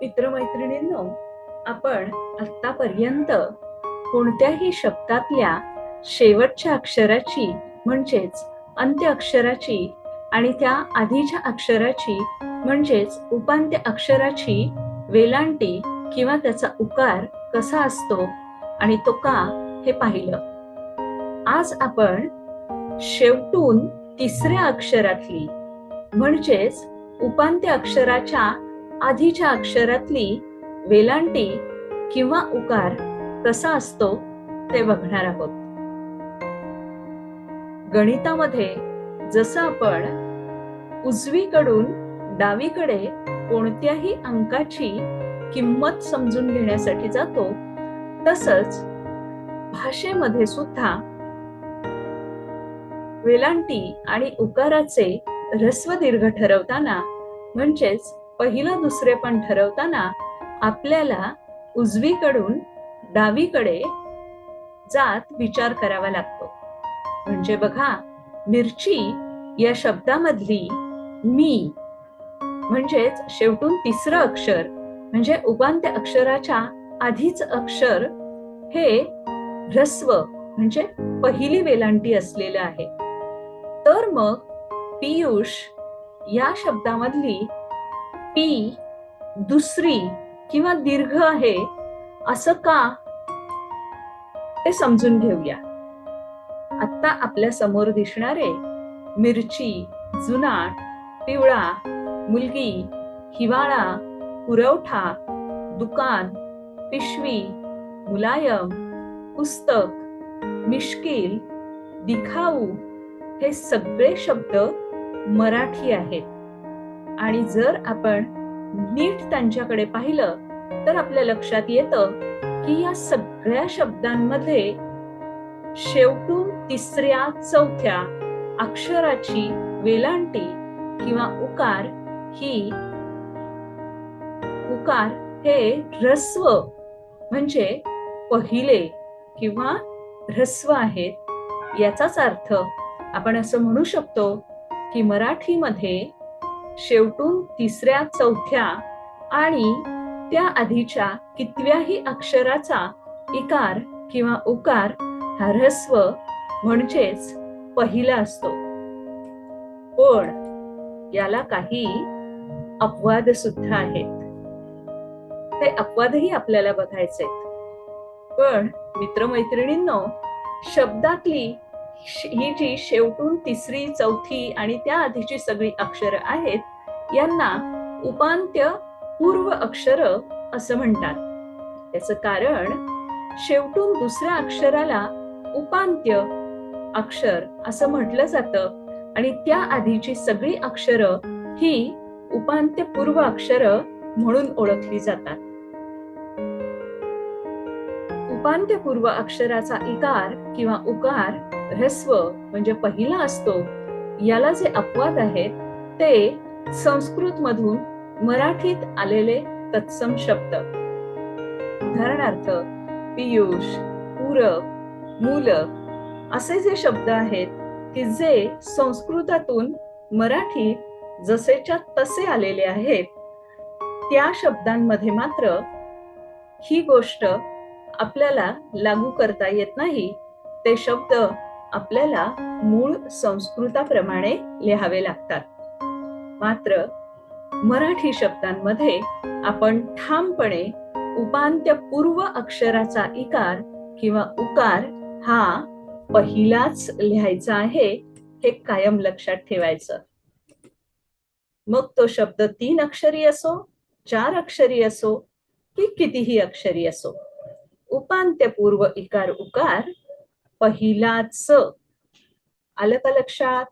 मित्रमैत्रिणींनो आपण आतापर्यंत कोणत्याही शब्दातल्या शेवटच्या अक्षराची म्हणजेच अंत्य अक्षराची आणि त्या आधीच्या अक्षराची म्हणजेच उपांत्य अक्षराची वेलांटी किंवा त्याचा उकार कसा असतो आणि तो का हे पाहिलं. आज आपण शेवटून तिसऱ्या अक्षरातली म्हणजेच उपांत्य अक्षराच्या आधीच्या अक्षरातली वेलांटी किंवा उकार कसा असतो ते बघणार आहोत. गणितामध्ये जसं आपण उजवीकडून डावीकडे कोणत्याही अंकाची किंमत समजून घेण्यासाठी जातो तसंच भाषेमध्ये सुद्धा वेलांटी आणि उकाराचे ह्रस्व दीर्घ ठरवताना म्हणजेच पहिलं दुसरे पण ठरवताना आपल्याला उजवीकडून डावीकडे जात विचार करावा लागतो. म्हणजे बघा मिरची या शब्दामधली मी म्हणजेच शेवटून तिसरं अक्षर म्हणजे उपांत्य अक्षराच्या आधीच अक्षर हे ह्रस्व म्हणजे पहिली वेलांटी असलेलं आहे. तर मग पियुष या शब्दामधली ती दुसरी किंवा दीर्घ आहे असं का? ते समजून घेऊया. आता आपल्यासमोर दिसणारे मिरची जुनाट पिवळा मुलगी हिवाळा पुरवठा दुकान पिशवी मुलायम पुस्तक मिश्किल दिखाऊ हे सगळे शब्द मराठी आहेत. आणि जर आपण नीट त्यांच्याकडे पाहिलं तर आपल्या लक्षात येतं की या सगळ्या शब्दांमध्ये शेवटून तिसऱ्या चौथ्या अक्षराची वेलांटी किंवा उकार ही उकार हे ह्रस्व म्हणजे पहिले किंवा ह्रस्व आहेत याचाच अर्थ आपण असं म्हणू शकतो की मराठीमध्ये शेवटून तिसऱ्या चौथ्या आणि त्या आधीच्या कितव्याही अक्षराचा इकार किंवा उकार हा ह्रस्व म्हणजेच पहिला असतो. पण याला काही अपवाद सुद्धा आहेत. ते अपवादही आपल्याला बघायचे पण मित्रमैत्रिणींनो शब्दातली ही जी शेवटून तिसरी चौथी आणि त्या आधीची सगळी अक्षरं आहेत यांना उपांत्य पूर्व अक्षर असं म्हणतात. त्याच कारण शेवटून दुसऱ्या अक्षराला उपांत्य अक्षर असं म्हटलं जातं आणि त्या आधीची सगळी अक्षर ही उपांत्य पूर्व अक्षर म्हणून ओळखली जातात. उपांत्य पूर्व अक्षराचा इकार किंवा उकार ह्रस्व म्हणजे पहिला असतो. याला जे अपवाद आहेत ते संस्कृत मधून मराठीत आलेले तत्सम शब्द. उदाहरणार्थ पियुष पूरक मूल असे जे शब्द आहेत की जे संस्कृतातून मराठीत जसेच्या तसे आलेले आहेत त्या शब्दांमध्ये मात्र ही गोष्ट आपल्याला लागू करता येत नाही ते शब्द आपल्याला मूळ संस्कृताप्रमाणे लिहावे लागतात. मात्र मराठी शब्दांमध्ये आपण ठामपणे उपांत्य पूर्व अक्षराचा इकार किंवा उकार हा पहिलाच लिहायचा आहे हे कायम लक्षात ठेवायचं. मग तो शब्द तीन अक्षरी असो चार अक्षरी असो की कितीही अक्षरी असो. उपांत्यपूर्व इकार उकार पहिलाच आलं का लक्षात?